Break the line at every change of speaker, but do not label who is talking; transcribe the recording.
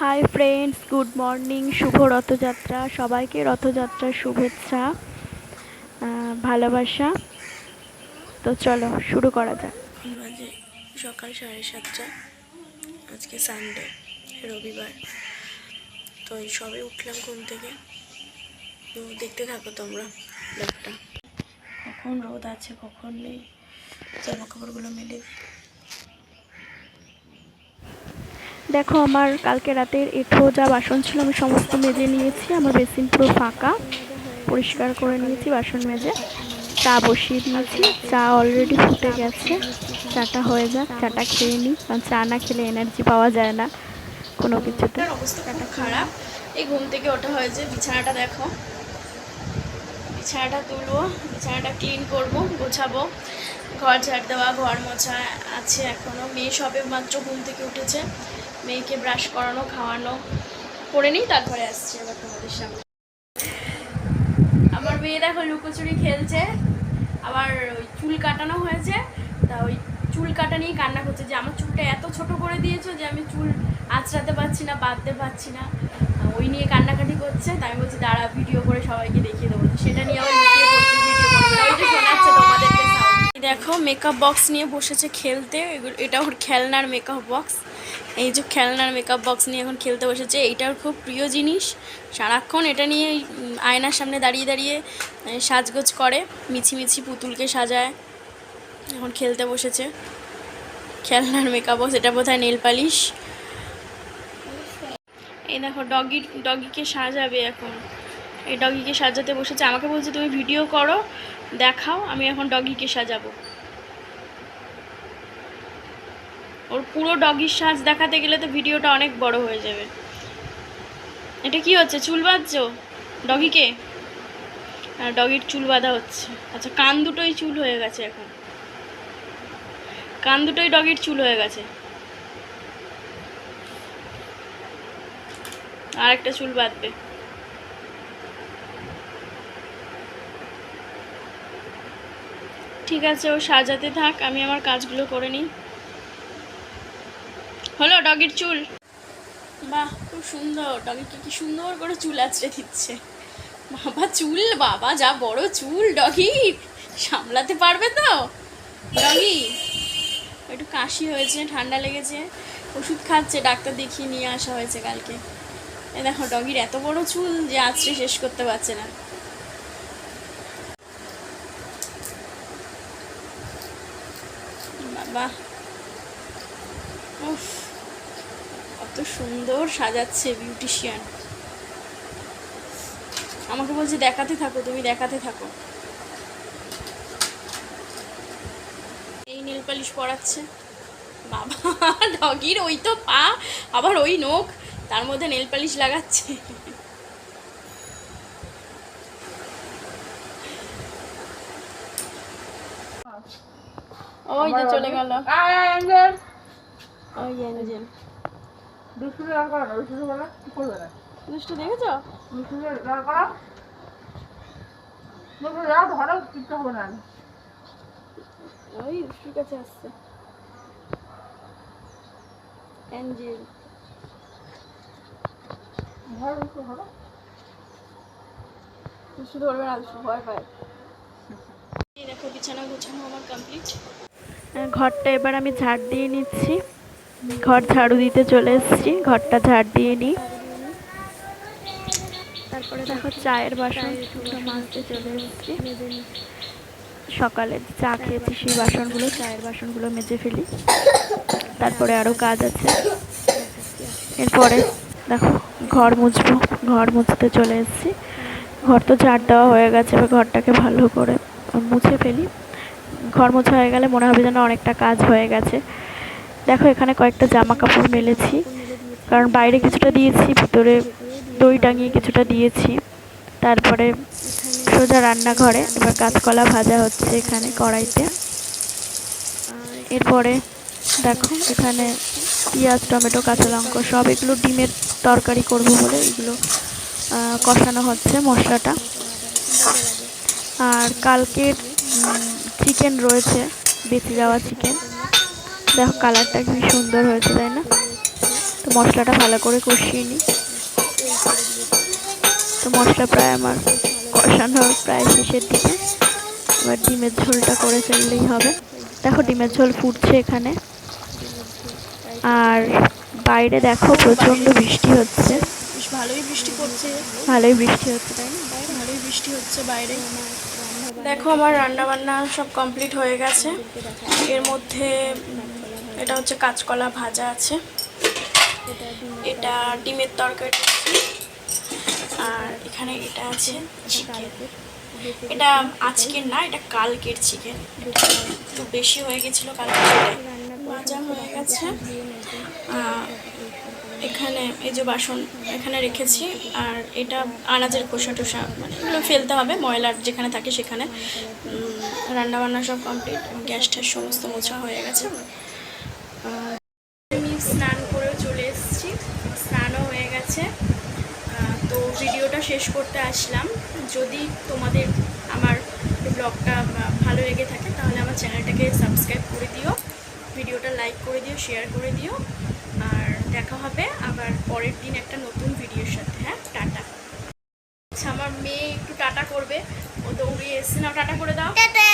High friends good morning শুভ রথযাত্রা সবাইকে রথযাত্রার শুভেচ্ছা ভালোবাসা। তো চলো শুরু করা যাক।
বাজে সকাল সাড়ে সাতটা আজকে সানডে রবিবার। তো এই সবে উঠলাম ঘুম থেকে। তো দেখতে থাকো তোমরা ব্লগটা। কখন রোদ আছে কখন নেই জামা কাপড়গুলো মেলে দিই।
দেখো আমার কালকে রাতের এঁঠো যা বাসন ছিল আমি সমস্ত মেজে নিয়েছি। আমার বেসিন পুরো ফাঁকা। পরিষ্কার করে নিয়েছি বাসন মেজে। চা বসিয়ে দিয়েছি। চা অলরেডি ফুটে গেছে। চাটা হয়ে যাক, চাটা খেয়ে নিই কারণ চা না খেলে এনার্জি পাওয়া যায় না কোনো কিছুতে।
অবস্থাটা খারাপ। এই ঘুম থেকে ওঠা হয়েছে। বিছানাটা দেখো। বিছানাটা তুলবো, বিছানাটা ক্লিন করব, গোছাবো। ঘর ঝাড় দেওয়া, ঘর মোছা আছে এখনও। মেয়ে সবে মাত্র ঘুম থেকে উঠেছে। মেয়েকে ব্রাশ করানো, খাওয়ানো, করে নিই, তারপরে আসছি আবার তোমাদের সামনে। আমার মেয়ে দেখো লুকোচুরি খেলছে, আবার ওই চুল কাটানো হয়েছে, তা ওই চুল কাটা নিয়ে কান্না করছে যে আমার চুলটা এত ছোট করে দিয়েছ যে আমি চুল আঁচড়াতে পারছি না, বাঁধতে পারছি না। ওই নিয়ে কান্নাকাটি করছে তাই আমি বলছি, দাঁড়া ভিডিও করে সবাইকে দেখিয়ে দেবো। সেটা নিয়ে আবার লুকিয়ে পড়ছে ভিডিও করছে ওই যে শোনাচ্ছে। এই দেখো মেকআপ বক্স নিয়ে বসেছে খেলতে। এটা ওর খেলনার মেকআপ বক্স এই যে খেলনার মেকআপ বক্স নিয়ে এখন খেলতে বসেছে, এইটার খুব প্রিয় জিনিস। সারাক্ষণ এটা নিয়ে আয়নার সামনে দাঁড়িয়ে দাঁড়িয়ে সাজগোজ করে, মিছি মিছি পুতুলকে সাজায়। এখন খেলতে বসেছে। খেলনার মেকআপ বক্স এটা বোধহয় নেল পালিশ এই দেখো ডগি ডগিকে সাজাবে এখন। এই ডগিকে সাজাতে বসেছে। আমাকে বলছে, তুমি ভিডিও করো, দেখাও, আমি এখন ডগিকে সাজাবো। ওর পুরো ডগির সাজ দেখাতে গেলে তো ভিডিওটা অনেক বড় হয়ে যাবে। এটা কি হচ্ছে? চুল বাঁধছো ডগিকে? আর ডগির চুল বাঁধা হচ্ছে। আচ্ছা কান দুটোই চুল হয়ে গেছে এখন। কান দুটোই ডগির চুল হয়ে গেছে। আর একটা চুল বাঁধবে। ঠিক আছে, ও সাজাতে থাক, আমি আমার কাজগুলো করে নিই। হলো ডগির চুল? বাহ, খুব সুন্দর। ডগিকে কি সুন্দর করে চুল আঁচড়ে দিচ্ছে। বাবা, চুল, বাবা, যা বড় চুল, ডগি! সামলাতে পারবে তো? ডগি, একটু কাশি হয়েছে, ঠান্ডা লেগেছে, ওষুধ খাচ্ছে, ডাক্তার দেখিয়ে নিয়ে আসা হয়েছে কালকে। এই দেখো, ডগির এত বড় চুল যে আঁচড়ে শেষ করতে পারছে না। বাবা উফ, কত সুন্দর সাজাচ্ছে বিউটিশিয়ান আমাকে বলছে, দেখাতে থাকো, তুমি দেখাতে থাকো। এই নীল পালিশ পরাচ্ছে। বাবা ডগির ওই তো পা, আবার ওই নখ, তার মধ্যে নেল পালিশ লাগাচ্ছে। ওই যে চলে গেল। ওই এঞ্জেল দুষ্টু দেখেছ? ওই দুষ্টুর কাছে আসছে। এঞ্জেল দুষ্টু ধরবে না দুষ্টু ভয় পায়। দেখো বিছানা গোছানো আমার কমপ্লিট
ঘরটা এবার আমি ঝাড় দিয়ে নিচ্ছি। ঘর ঝাড়ু দিতে চলে এসেছি। ঘরটা ঝাড় দিয়ে নিই। তারপরে দেখো চায়ের বাসন দুটো মাজতে চলে এসেছি। সকালে চা খেয়েছি সেই বাসনগুলো, চায়ের বাসনগুলো মেজে ফেলি। তারপরে আরও কাজ আছে। এরপরে দেখো ঘর মুছবো। ঘর মুছতে চলে এসেছি। ঘর তো ঝাড় দেওয়া হয়ে গেছে, এবার ঘরটাকে ভালো করে মুছে ফেলি। ঘর মোছা হয়ে গেলে মনে হবে যেন অনেকটা কাজ হয়ে গেছে। দেখো, এখানে কয়েকটা জামা কাপড় মেলেছি। কারণ বাইরে কিছুটা দিয়েছি, ভিতরে দই টাঙিয়ে কিছুটা দিয়েছি। তারপরে সোজা রান্নাঘরে, এবার কাঁচকলা ভাজা হচ্ছে এখানে কড়াইতে। এরপরে দেখো, এখানে পেঁয়াজ, টমেটো, কাঁচা লঙ্কা সব এগুলো ডিমের তরকারি করব বলে এগুলো কষানো হচ্ছে মশলাটা। আর কালকের চিকেন রয়েছে বেঁচে যাওয়া চিকেন দেখো কালারটা কি সুন্দর হয়েছে তাই না? তো মশলাটা ভালো করে কষিয়ে নিই তো মশলা প্রায় আমার কষানো প্রায় শেষের দিকে। এবার ডিমের ঝোলটা করে ফেললেই হবে। দেখো ডিমের ঝোল ফুটছে এখানে। আর বাইরে দেখো প্রচণ্ড বৃষ্টি হচ্ছে।
বেশ ভালোই বৃষ্টি পড়ছে।
ভালোই বৃষ্টি হচ্ছে তাই না?
ভালোই বৃষ্টি হচ্ছে বাইরে। দেখো, আমার রান্না বান্না সব কমপ্লিট হয়ে গেছে। এর মধ্যে এটা হচ্ছে কাঁচকলা ভাজা আছে। এটা ডিমের তরকারি আর এখানে এটা আছে চিকেন এটা আজকের না, এটা কালকের চিকেন একটু বেশি হয়ে গেছিল কালকে। ভাজা হয়ে গেছে। এখানে, এই যে বাসন এখানে রেখেছি, আর এটা আনাজের খোসা টোসা মানে এগুলো ফেলতে হবে, ময়লার যেখানে থাকে সেখানে। রান্না বান্না সব কমপ্লিট গ্যাস ট্যাস সমস্ত মোছা হয়ে গেছে। আমি স্নান করেও চলে এসেছি, স্নানও হয়ে গেছে। তো ভিডিওটা শেষ করতে আসলাম। যদি তোমাদের আমার ব্লগটা ভালো লেগে থাকে, তাহলে আমার চ্যানেলটাকে সাবস্ক্রাইব করে দিও, ভিডিওটা লাইক করে দিও, শেয়ার করে দিও। দেখা হবে। আবার পরের দিন একটা নতুন ভিডিওর সাথে হ্যাঁ? টাটা। আচ্ছা আমার মেয়ে একটু টাটা করবে। ও দৌড়িয়ে এসছে। না টাটা করে দাও।
টাটা।